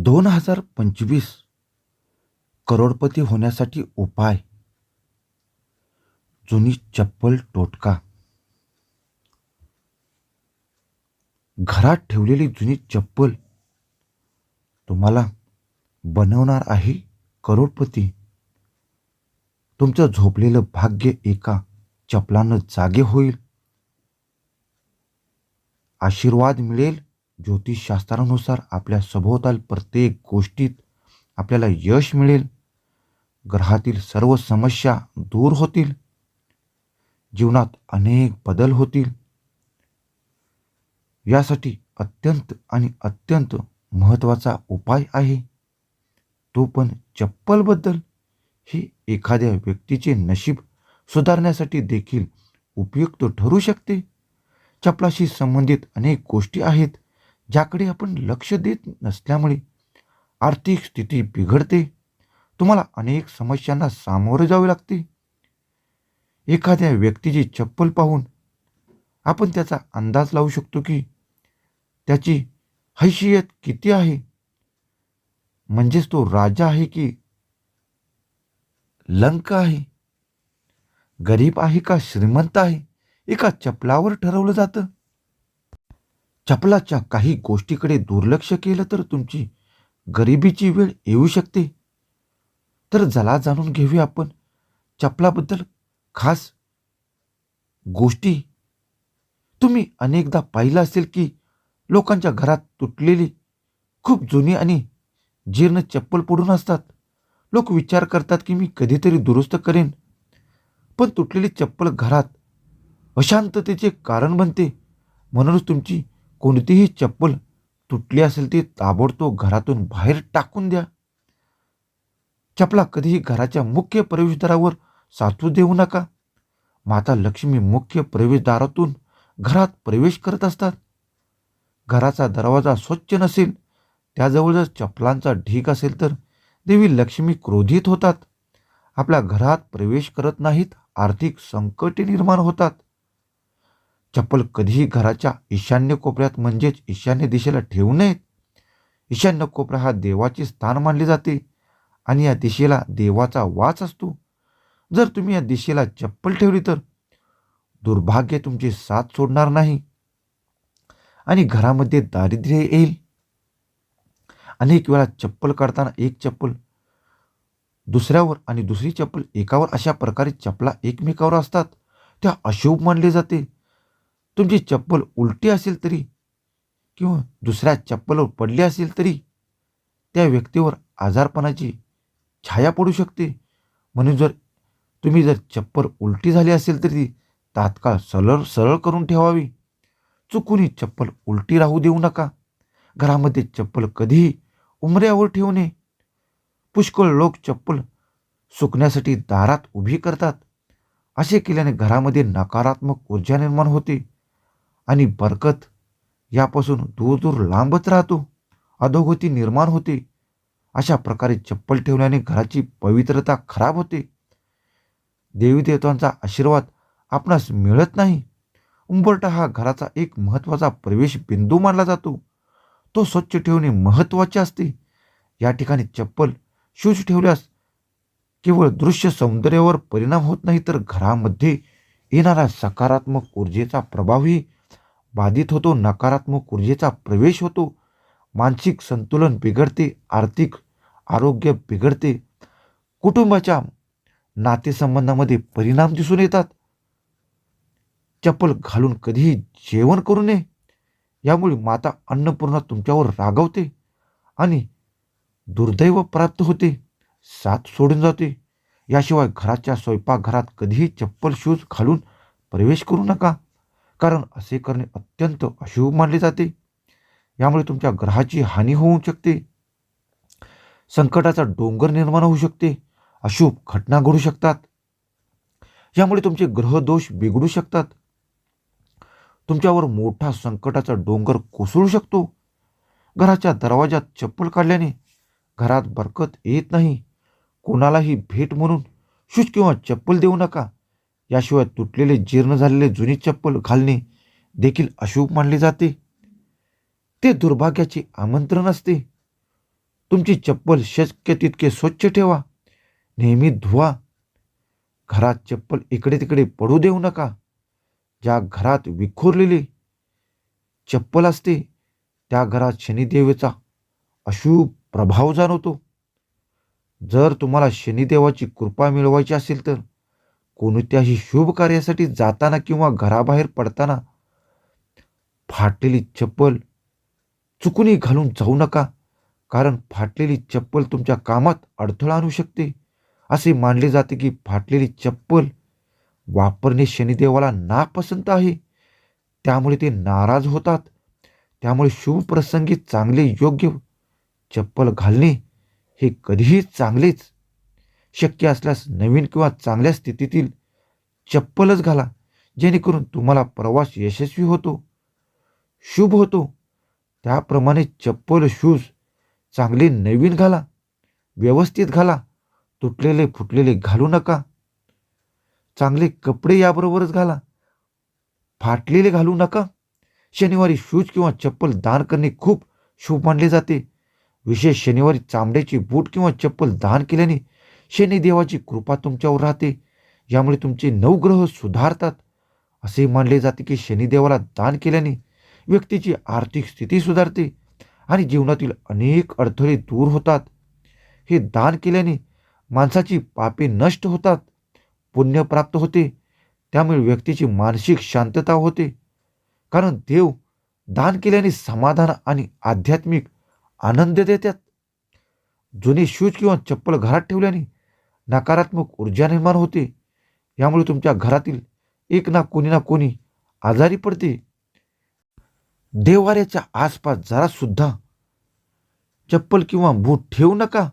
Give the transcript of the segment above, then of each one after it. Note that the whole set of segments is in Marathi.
दोन हजार पंचवीस करोडपती होण्यासाठी उपाय. जुनी चप्पल टोटका. घरात ठेवलेली जुनी चप्पल तुम्हाला बनवणार आहे करोडपती. तुमचं झोपलेलं भाग्य एका चपलानं जागे होईल. आशीर्वाद मिळेल. ज्योतिषशास्त्रानुसार आपल्या सभोवताल प्रत्येक गोष्टीत आपल्याला यश मिळेल. ग्रहातील सर्व समस्या दूर होतील. जीवनात अनेक बदल होतील. यासाठी अत्यंत आणि अत्यंत महत्त्वाचा उपाय आहे. तो पण चप्पलबद्दल. ही एखाद्या व्यक्तीचे नशीब सुधारण्यासाठी देखील उपयुक्त ठरू शकते. चपलाशी संबंधित अनेक गोष्टी आहेत. ज्याकडे आपण लक्ष देत नसल्यामुळे आर्थिक स्थिती बिघडते. तुम्हाला अनेक समस्यांना सामोरे जावे लागते. एखाद्या व्यक्तीची चप्पल पाहून आपण त्याचा अंदाज लावू शकतो की त्याची हैशियत किती आहे? म्हणजेच तो राजा आहे की लंक आहे? गरीब आहे का श्रीमंत आहे? एका चपलावर ठरवलं जातं. चपलाच्या काही गोष्टीकडे दुर्लक्ष केलं तर तुमची गरिबीची वेळ येऊ शकते. तर जला जाणून घेऊया आपण चपलाबद्दल खास गोष्टी. तुम्ही अनेकदा पाहिलं असेल की लोकांच्या घरात तुटलेली खूप जुनी आणि जीर्ण चप्पल पडून असतात. लोक विचार करतात की मी कधीतरी दुरुस्त करेन. पण तुटलेली चप्पल घरात अशांततेचे कारण बनते. म्हणूनच तुमची कोणतीही चप्पल तुटली असेल ती ताबडतोब घरातून बाहेर टाकून द्या. चपला कधीही घराच्या मुख्य प्रवेशद्वारावर साचू देऊ नका. माता लक्ष्मी मुख्य प्रवेशद्वारातून घरात प्रवेश करत असतात. घराचा दरवाजा स्वच्छ नसेल त्याजवळ जर चपलांचा ढीक असेल तर देवी लक्ष्मी क्रोधित होतात. आपल्या घरात प्रवेश करत नाहीत आर्थिक संकटे निर्माण होतात. चप्पल कधीही घराच्या ईशान्य कोपऱ्यात म्हणजेच ईशान्य दिशेला ठेवू नयेत. ईशान्य कोपरा हा देवाचे स्थान मानले जाते आणि या दिशेला देवाचा वास असतो. जर तुम्ही या दिशेला चप्पल ठेवली तर दुर्भाग्य तुमची साथ सोडणार नाही आणि घरामध्ये दारिद्र्य येईल. अनेक वेळा चप्पल काढताना एक चप्पल दुसऱ्यावर आणि दुसरी चप्पल एकावर अशा प्रकारे चपला एकमेकावर असतात. त्या अशुभ मानले जाते. तुमची चप्पल उलटी असेल तरी किंवा दुसऱ्या चप्पलवर पडली असेल तरी त्या व्यक्तीवर आजारपणाची छाया पडू शकते. म्हणून जर तुम्ही जर चप्पल उलटी झाली असेल तरी ती तात्काळ सरळ सरळ करून ठेवावी. चुकूनही चप्पल उलटी राहू देऊ नका. घरामध्ये चप्पल कधीही उमऱ्यावर ठेवू नये. पुष्कळ लोक चप्पल सुकण्यासाठी दारात उभी करतात. असे केल्याने घरामध्ये नकारात्मक ऊर्जा निर्माण होते. आणि बरकत. यापासून दूर दूर लांबच राहतो. अधोगती निर्माण होते. अशा प्रकारे चप्पल ठेवल्याने घराची पवित्रता खराब होते. देवी देवतांचा आशीर्वाद आपणास मिळत नाही. उंबरटा हा घराचा एक महत्त्वाचा प्रवेश बिंदू मानला जातो. तो स्वच्छ ठेवणे महत्त्वाचे असते. या ठिकाणी चप्पल शूज ठेवल्यास केवळ दृश्य सौंदर्यावर परिणाम होत नाही तर घरामध्ये येणारा सकारात्मक ऊर्जेचा प्रभावही बाधित होतो नकारात्मक ऊर्जेचा प्रवेश होतो मानसिक संतुलन बिघडते आर्थिक आरोग्य बिघडते कुटुंबाच्या नातेसंबंधामध्ये परिणाम दिसून येतात. चप्पल घालून कधीही जेवण करू नये यामुळे माता अन्नपूर्णा तुमच्यावर रागवते आणि दुर्दैव प्राप्त होते साथ सोडून जाते. याशिवाय घराच्या स्वयंपाकघरात कधीही चप्पल शूज घालून प्रवेश करू नका. कारण असे करणे अत्यंत अशुभ मानले जाते. यामुळे तुमच्या ग्रहाची हानी होऊ शकते. संकटाचा डोंगर निर्माण होऊ शकते. अशुभ घटना घडू शकतात. यामुळे तुमचे ग्रहदोष बिघडू शकतात. तुमच्यावर मोठा संकटाचा डोंगर कोसळू शकतो. घराच्या दरवाजात चप्पल काढल्याने घरात बरकत येत नाही. कोणालाही भेट म्हणून शूज किंवा चप्पल देऊ नका. याशिवाय तुटलेले जीर्ण झालेले जुनी चप्पल घालणे देखील अशुभ मानले जाते. ते दुर्भाग्याचे आमंत्रण असते. तुमची चप्पल शक्य तितके स्वच्छ ठेवा. नेहमी धुवा. घरात चप्पल इकडे तिकडे पडू देऊ नका. ज्या घरात विखुरलेली चप्पल असते त्या घरात शनिदेवेचा अशुभ प्रभाव जाणवतो. जर तुम्हाला शनिदेवाची कृपा मिळवायची असेल तर कोणत्याही शुभ कार्यासाठी जाताना किंवा घराबाहेर पडताना फाटलेली चप्पल चुकूनही घालून जाऊ नका कारण फाटलेली चप्पल तुमच्या कामात अडथळा आणू शकते. असे मानले जाते की फाटलेली चप्पल वापरणे शनिदेवाला नापसंत आहे. त्यामुळे ते नाराज होतात. त्यामुळे शुभ प्रसंगी चांगले योग्य चप्पल घालणे हे कधीही चांगलेच. शक्य असल्यास नवीन किंवा चांगल्या स्थितीतील चप्पलच घाला जेणेकरून तुम्हाला प्रवास यशस्वी होतो शुभ होतो. त्याप्रमाणे चप्पल शूज चांगले नवीन घाला व्यवस्थित घाला तुटलेले फुटलेले घालू नका. चांगले कपडे याबरोबरच घाला फाटलेले घालू नका. शनिवारी शूज किंवा चप्पल दान करणे खूप शुभ मानले जाते. विशेष शनिवारी चामड्याची बूट किंवा चप्पल दान केल्याने शनिदेवाची कृपा तुमच्यावर राहते. यामुळे तुमचे नवग्रह सुधारतात. असे मानले जाते की शनिदेवाला दान केल्याने व्यक्तीची आर्थिक स्थिती सुधारते आणि जीवनातील अनेक अडथळे दूर होतात. हे दान केल्याने माणसाची पापे नष्ट होतात पुण्य प्राप्त होते. त्यामुळे व्यक्तीची मानसिक शांतता होते. कारण देव दान केल्याने समाधान आणि आध्यात्मिक आनंद देतात. जुने शूज किंवा चप्पल घरात ठेवल्याने नकारात्मक ऊर्जा निर्माण होते. यामुळे तुमच्या घरातील एक ना कोणी ना कोणी आजारी पडते. देवाऱ्याच्या आसपास जरासुद्धा चप्पल किंवा बूट ठेवू नका.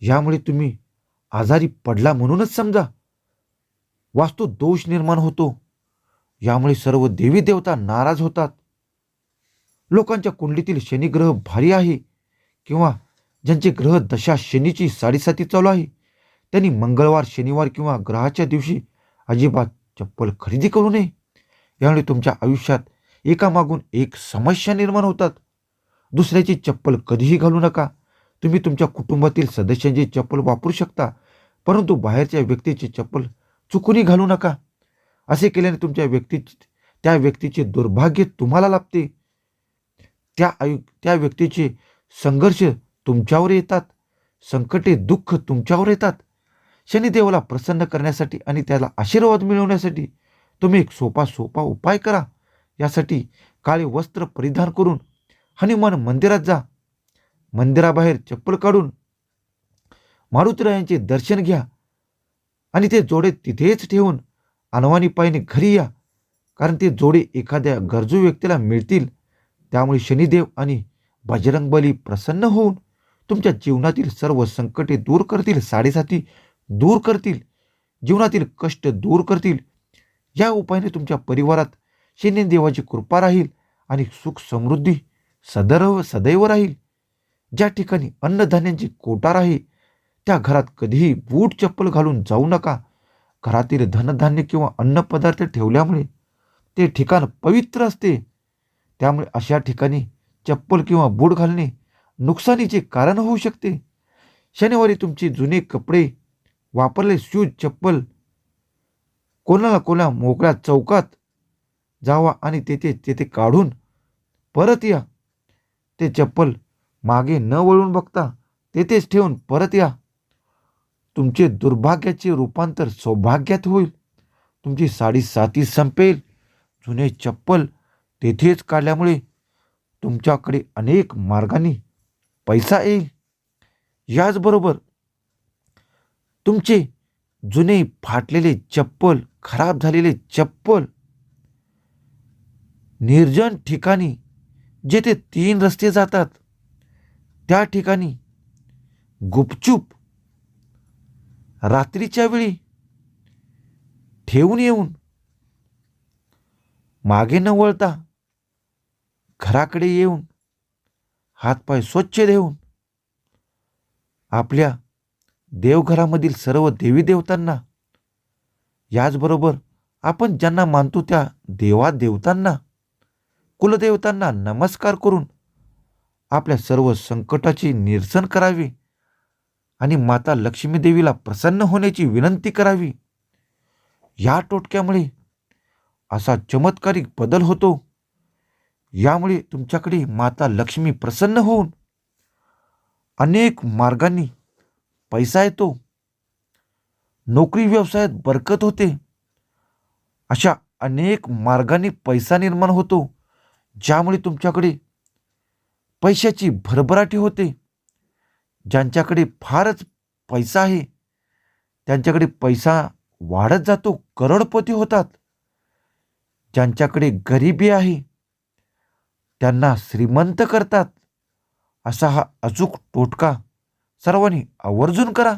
यामुळे तुम्ही आजारी पडला म्हणूनच समजा. वास्तू दोष निर्माण होतो. यामुळे सर्व देवी देवता नाराज होतात. लोकांच्या कुंडलीतील शनिग्रह भारी आहे किंवा ज्यांचे ग्रह दशा शनीची साडेसाती चालू आहे. त्यांनी मंगळवार शनिवार किंवा ग्रहाच्या दिवशी अजिबात चप्पल खरेदी करू नये. यामुळे तुमच्या आयुष्यात एकामागून एक समस्या निर्माण होतात. दुसऱ्याची चप्पल कधीही घालू नका. तुम्ही तुमच्या कुटुंबातील सदस्यांची चप्पल वापरू शकता परंतु बाहेरच्या व्यक्तीची चप्पल चुकूनही घालू नका. असे केल्याने तुमच्या व्यक्ती त्या व्यक्तीचे दुर्भाग्य तुम्हाला लाभते. त्या आयु त्या व्यक्तीचे संघर्ष तुमच्यावर येतात. संकटे दुःख तुमच्यावर येतात. शनिदेवाला प्रसन्न करण्यासाठी आणि त्याला आशीर्वाद मिळवण्यासाठी तुम्ही एक सोपा सोपा उपाय करा. यासाठी काळे वस्त्र परिधान करून हनुमान मंदिरात जा. मंदिराबाहेर चप्पल काढून मारुतीरायांचे दर्शन घ्या आणि ते जोडे तिथेच ठेवून अनवाणीपायीने घरी या कारण ते जोडे एखाद्या गरजू व्यक्तीला मिळतील. त्यामुळे शनिदेव आणि बजरंगबली प्रसन्न होऊन तुमच्या जीवनातील सर्व संकटे दूर करतील. साडेसाती दूर करतील. जीवनातील कष्ट दूर करतील. या उपायाने तुमच्या परिवारात शनिदेवाची कृपा राहील आणि सुख समृद्धी सदैव सदैव राहील. ज्या ठिकाणी अन्नधान्यांची कोटार आहे त्या घरात कधीही बूट चप्पल घालून जाऊ नका. घरातील धनधान्य किंवा अन्नपदार्थ ठेवल्यामुळे ते ठिकाण पवित्र असते. त्यामुळे अशा ठिकाणी चप्पल किंवा बूट घालणे नुकसानीचे कारण होऊ शकते. शनिवारी तुमचे जुने कपडे वापरले शूज चप्पल. कोणाला कोणा मोकळ्या चौकात जावा आणि तेथे तेथे काढून परत या. ते चप्पल मागे न वळून बघता तेथेच ठेवून परत या. तुमचे दुर्भाग्याचे रूपांतर सौभाग्यात होईल. तुमची साडी साती संपेल. जुने चप्पल तेथेच काढल्यामुळे तुमच्याकडे अनेक मार्गांनी पैसा येईल. याचबरोबर तुमचे जुने फाटलेले चप्पल खराब झालेले चप्पल. निर्जन ठिकाणी जेथे तीन रस्ते जातात त्या ठिकाणी गुपचूप रात्रीच्या वेळी ठेवून येऊन मागे न वळता घराकडे येऊन हातपाय स्वच्छ देऊन आपल्या देवघरामधील सर्व देवी देवतांना याचबरोबर आपण ज्यांना मानतो त्या देवा देवतांना कुलदेवतांना नमस्कार करून आपल्या सर्व संकटाची निरसन करावी आणि माता लक्ष्मी देवीला प्रसन्न होण्याची विनंती करावी. या टोटक्यामुळे असा चमत्कारिक बदल होतो. यामुळे तुमच्याकडे माता लक्ष्मी प्रसन्न होऊन अनेक मार्गांनी पैसा येतो. नोकरी व्यवसायात बरकत होते. अशा अनेक मार्गाने पैसा निर्माण होतो ज्यामुळे तुमच्याकडे पैशाची भरभराटी होते. ज्यांच्याकडे फारच पैसा आहे त्यांच्याकडे पैसा वाढत जातो करोडपती होतात. ज्यांच्याकडे गरिबी आहे त्यांना श्रीमंत करतात असा हा अचूक टोटका सर्वांनी आवर्जून करा.